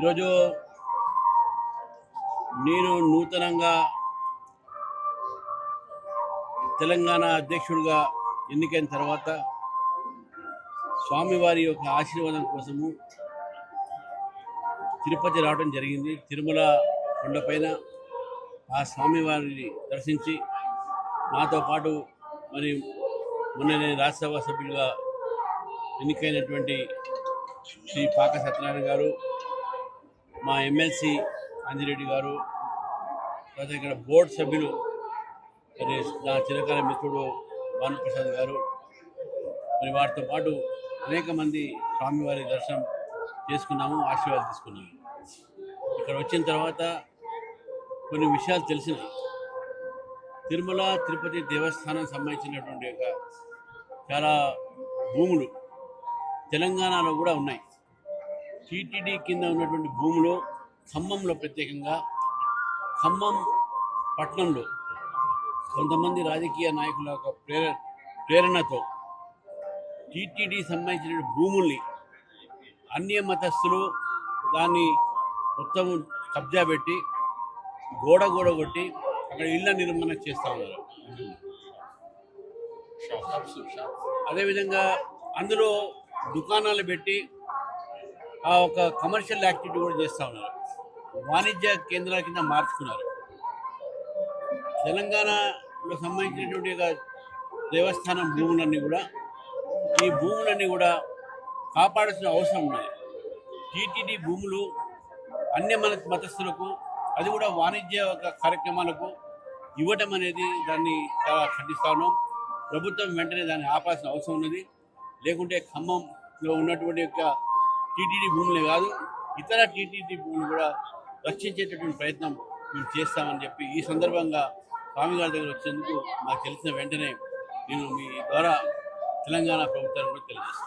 ఈరోజు నేను నూతనంగా తెలంగాణ అధ్యక్షుడిగా ఎన్నికైన తర్వాత స్వామివారి యొక్క ఆశీర్వాదం కోసము తిరుపతి రావడం జరిగింది. తిరుమల కొండపైన ఆ స్వామివారిని దర్శించి నాతో పాటు మరి మొన్న నేను రాజ్యసభ సభ్యులుగా ఎన్నికైనటువంటి శ్రీ పాక సత్యనారాయణ గారు మా ఎమ్మెల్సీ అంజిరెడ్డి గారు తర్వాత ఇక్కడ బోర్డు సభ్యులు మరి నా చిరకాల మిత్రుడు భానుప్రసాద్ గారు మరి వారితో పాటు అనేక మంది స్వామివారి దర్శనం చేసుకున్నాము ఆశీర్వాదం తీసుకున్నాము. ఇక్కడ వచ్చిన తర్వాత కొన్ని విషయాలు తెలిసినాయి. తిరుమల తిరుపతి దేవస్థానం సంబంధించినటువంటి యొక్క చాలా భూములు తెలంగాణలో కూడా ఉన్నాయి. టీటీడీ కింద ఉన్నటువంటి భూములు ఖమ్మంలో ప్రత్యేకంగా ఖమ్మం పట్టణంలో కొంతమంది రాజకీయ నాయకుల యొక్క ప్రేర ప్రేరణతో టీటీడీ సంబంధించిన భూముల్ని అన్య మతస్థులు దాన్ని మొత్తం కబ్జా పెట్టి గోడ గోడ కొట్టి అక్కడ ఇళ్ళ నిర్మాణం చేస్తూ ఉన్నారు. అదేవిధంగా అందులో దుకాణాలు పెట్టి ఆ ఒక కమర్షియల్ యాక్టివిటీ కూడా చేస్తూ ఉన్నారు. వాణిజ్య కేంద్రాల కింద మార్చుకున్నారు. తెలంగాణలో సంబంధించినటువంటి ఒక దేవస్థానం భూములన్నీ కూడా ఈ భూములన్నీ కూడా కాపాడాల్సిన అవసరం ఉన్నది. టీటీడీ భూములు అన్ని మన మతస్థులకు అది కూడా వాణిజ్య ఒక కార్యక్రమాలకు ఇవ్వటం అనేది దాన్ని చాలా ఖండిస్తాను ప్రభుత్వం వెంటనే దాన్ని ఆపాల్సిన అవసరం ఉన్నది. లేకుంటే ఖమ్మంలో ఉన్నటువంటి యొక్క టీటీడీ భూములే కాదు ఇతర టీటీడీ భూములు కూడా రక్షించేటటువంటి ప్రయత్నం మేము చేస్తామని చెప్పి ఈ సందర్భంగా స్వామి గారి దగ్గర వచ్చేందుకు నాకు తెలిసిన వెంటనే నేను మీ ద్వారా తెలంగాణ ప్రభుత్వాన్ని కూడా తెలియజేస్తాను.